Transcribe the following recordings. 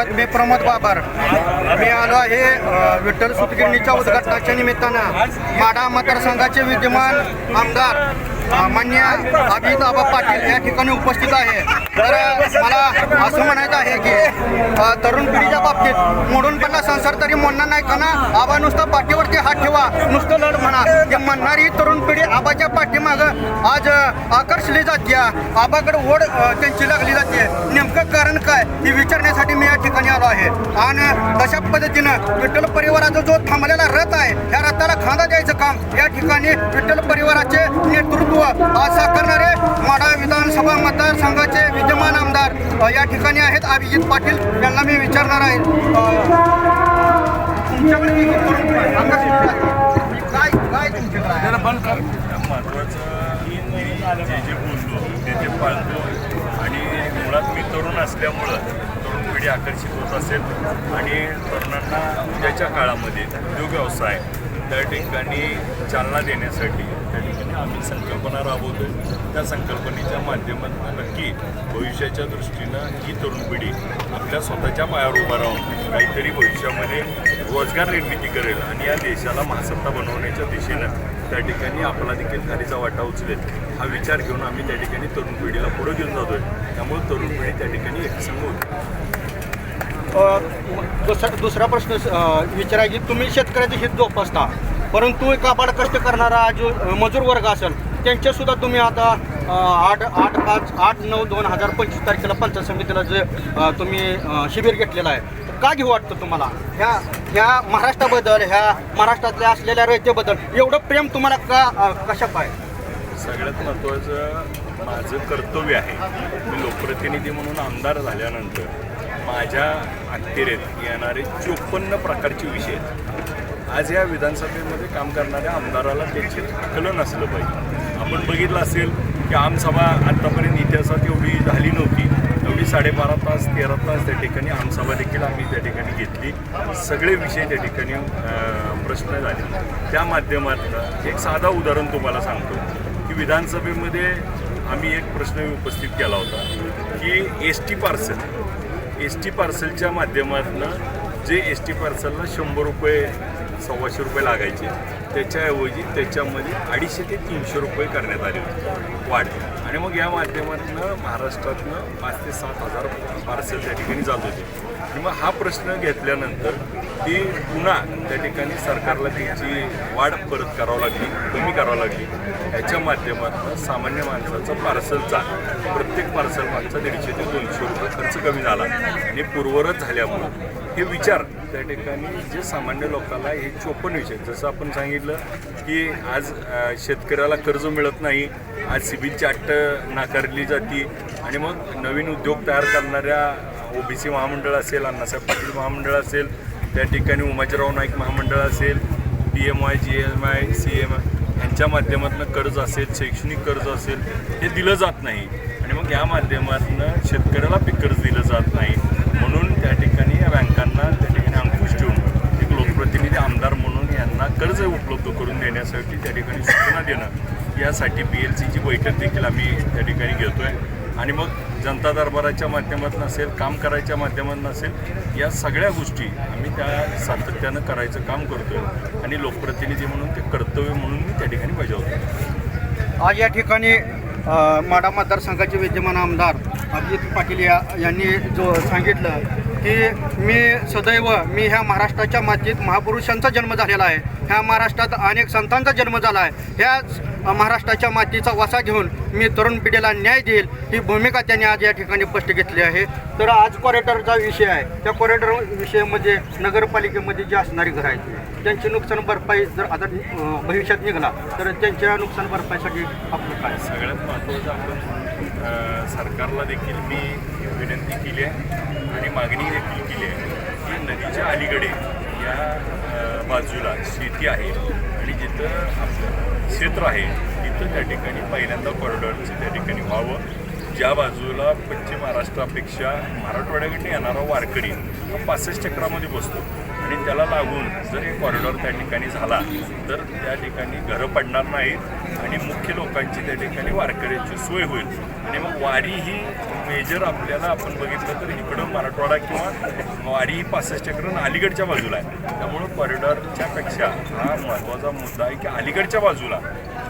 स्वागत मी प्रमोद बाबर. मी आलो आहे विठ्ठल सुतगिरणीच्या उद्घाटनाच्या निमित्तानं. माढा मतदारसंघाचे विद्यमान आमदार मान्य अभिजित आबा पाटील या ठिकाणी उपस्थित आहे. तर मला असं म्हणायचं आहे की तरुण पिढीच्या बाबतीत मोडून पडला संसार तरी म्हणणार नाही का ना? आबा नुसतं पाठीवरती हात ठेवा. नुसतं लढ म्हणा. हे म्हणणारी तरुण पिढी आबाच्या पाठीमागं आज आकर्षली जाते आबाकडे ओढ त्यांची लागली जाते नेमकं कारण काय हे विचारण्यासाठी मी या ठिकाणी आलो आहे. आणि तशा पद्धतीनं विठ्ठल परिवाराचा जो थांबलेला रथ आहे त्या रथाला खांदा द्यायचं काम या ठिकाणी विठ्ठल परिवाराचे नेतृत्व आज साकारणारे माढा विधानसभा मतदारसंघाचे विद्यमान आमदार या ठिकाणी आहेत अभिजित पाटील. यांना मी विचारणार आहे काय? काय महत्त्वाचं जे जे बोललो ते ते पाळतो आणि मुळात मी तरुण असल्यामुळं तरुण पिढी आकर्षित होत असेल. आणि तरुणांना उद्याच्या काळामध्ये उद्योग व्यवसाय त्या ठिकाणी चालना देण्यासाठी त्या ठिकाणी आम्ही संकल्पना राबवतो त्या संकल्पनेच्या माध्यमातून नक्की भविष्याच्या दृष्टीनं ही तरुण पिढी आपल्या स्वतःच्या पायावर उभा राहून काहीतरी भविष्यामध्ये रोजगार निर्मिती करेल आणि या देशाला महासत्ता बनवण्याच्या दिशेनं त्या ठिकाणी आपला देखील खालीचा वाटा उचलेल हा विचार घेऊन आम्ही त्या ठिकाणी तरुण पिढीला पुढे घेऊन जातोय. त्यामुळे तरुण पिढी त्या ठिकाणी एकसंग होते. दुसरा दुसरा प्रश्न अ, की तुम्ही शेतकऱ्याचे हित जोपासता. परंतु काबाड कष्ट करणारा जो मजूर वर्ग असेल त्यांच्यासुद्धा तुम्ही आता आठ आठ पाच आठ नऊ दोन हजार पंचवीस तारखेला पंचायत समितीला जे तुम्ही शिबिर घेतलेलं आहे का घेऊ वाटतं तुम्हाला? ह्या ह्या महाराष्ट्राबद्दल ह्या महाराष्ट्रातल्या असलेल्या रयतेबद्दल एवढं प्रेम तुम्हाला का कशा पाय सगळ्यात महत्त्वाचं माझं कर्तव्य आहे. मी लोकप्रतिनिधी म्हणून आमदार झाल्यानंतर माझ्या अखेरेत येणारे चोपन्न प्रकारचे विषय आज या विधानसभेमध्ये काम करणाऱ्या आमदाराला त्याची आकलन असलं पाहिजे. आपण बघितलं असेल की आमसभा आत्तापर्यंत इतिहासात एवढी झाली नव्हती. एवढी साडेबारा तास तेरा तास त्या ठिकाणी आमसभा देखील आम्ही त्या ठिकाणी घेतली. सगळे विषय त्या ठिकाणी प्रश्न झाले. त्या माध्यमातलं एक साधा उदाहरण तुम्हाला सांगतो की विधानसभेमध्ये आम्ही एक प्रश्न उपस्थित केला होता की S T parcel. S T पार्सलच्या माध्यमातून जे एस टी पार्सलला शंभर रुपये सव्वाशे रुपये लागायचे. त्याच्याऐवजी त्याच्यामध्ये अडीचशे ते तीनशे रुपये करण्यात आले होते. वाढ आणि मग या माध्यमातून महाराष्ट्रातनं पाच ते सात हजार पार्सल त्या ठिकाणी जात होते. आणि मग हा प्रश्न घेतल्यानंतर ती पुन्हा त्या ठिकाणी सरकारला त्याची वाढ परत करावं लागली कमी करावं लागली. याच्या माध्यमातून सामान्य माणसाचा पार्सलचा प्रत्येक पार्सल मागचा दीडशे ते दोनशे रुपये खर्च कमी झाला. आणि पूर्वरत झाल्यामुळं हे विचार त्या ठिकाणी जे सामान्य लोकांना हे चोपन्न विषय जसं आपण सांगितलं की आज शेतकऱ्याला कर्ज मिळत नाही आज सिबिलची अट्ट नाकारली जाती आणि मग नवीन उद्योग तयार करणाऱ्या ओबीसी महामंडळ असेल अण्णासाहेब पाटील महामंडळ असेल त्या ठिकाणी उमाजीराव नाईक महामंडळ असेल P M I G M I C M I यांच्या माध्यमातून कर्ज असेल शैक्षणिक कर्ज असेल हे दिलं जात नाही. आणि मग या माध्यमातून शेतकऱ्याला पीक कर्ज दिलं जात नाही. म्हणून त्या ठिकाणी या बँकांना त्या ठिकाणी अंकुश ठेवून एक लोकप्रतिनिधी आमदार म्हणून यांना कर्ज उपलब्ध करून देण्यासाठी त्या ठिकाणी सूचना देणं यासाठी बी एल सीची बैठक देखील आम्ही त्या ठिकाणी घेतो आहे आणि मग जनता दरबाराच्या माध्यमातून असेल काम करायच्या माध्यमातून असेल या सगळ्या गोष्टी आम्ही त्या सातत्यानं करायचं काम करतोय. आणि लोकप्रतिनिधी म्हणून ते कर्तव्य म्हणून मी त्या ठिकाणी बजावतो आज या ठिकाणी माडा मतदारसंघाचे विद्यमान आमदार अभिजित पाटील या यांनी जो सांगितलं की मी सदैव मी ह्या महाराष्ट्राच्या मातीत महापुरुषांचा जन्म झालेला आहे. ह्या महाराष्ट्रात अनेक संतांचा जन्म झाला आहे. ह्याच महाराष्ट्राच्या मातीचा वसा घेऊन मी तरुण पिढीला न्याय देईल ही भूमिका त्यांनी आज या ठिकाणी स्पष्ट घेतली आहे. तर आज कॉरिडॉरचा विषय आहे. त्या कॉरिडॉर विषयामध्ये नगरपालिकेमध्ये जे असणारी घरं आहेत त्यांची नुकसान भरपाई जर आता भविष्यात निघाला तर त्यांच्या नुकसान भरपाईसाठी आपलं काय? सगळ्यात महत्त्वाचं आपण सरकारला देखील मी विनंती केली आहे आणि मागणी देखील केली आहे की नदीच्या अलीकडे या बाजूला शेती आहे आणि जिथं आपलं क्षेत्र आहे तिथं त्या ठिकाणी पहिल्यांदा कॉरिडॉरचं त्या ठिकाणी व्हावं. ज्या बाजूला पश्चिम महाराष्ट्रापेक्षा मराठवाड्याकडे येणारा वारकरी हा पासष्ट चक्रामध्ये बसतो आणि त्याला लागून जर हे कॉरिडॉर त्या ठिकाणी झाला तर त्या ठिकाणी घरं पडणार नाहीत आणि मुख्य लोकांची त्या ठिकाणी वारकऱ्याची सोय होईल. आणि मग वारी ही मेजर आपल्याला आपण बघितलं तर इकडं मराठवाडा किंवा वारी ही पासष्ट चक्र आणि अलीकडच्या बाजूला आहे. त्यामुळं कॉरिडॉरच्यापेक्षा हा महत्त्वाचा मुद्दा आहे की अलीकडच्या बाजूला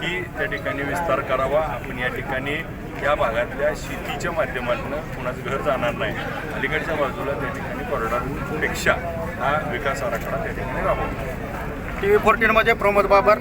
ही त्या ठिकाणी विस्तार करावा. आपण या ठिकाणी या भागातल्या शेतीच्या माध्यमातून कुणाचं घर जाणार नाही. अलीकडच्या बाजूला त्या ठिकाणी कॉरिडॉरपेक्षा हा विकास आराखडा त्या ठिकाणी राबवतो टी व्ही फोर्टीनमध्ये प्रमोद बाबर.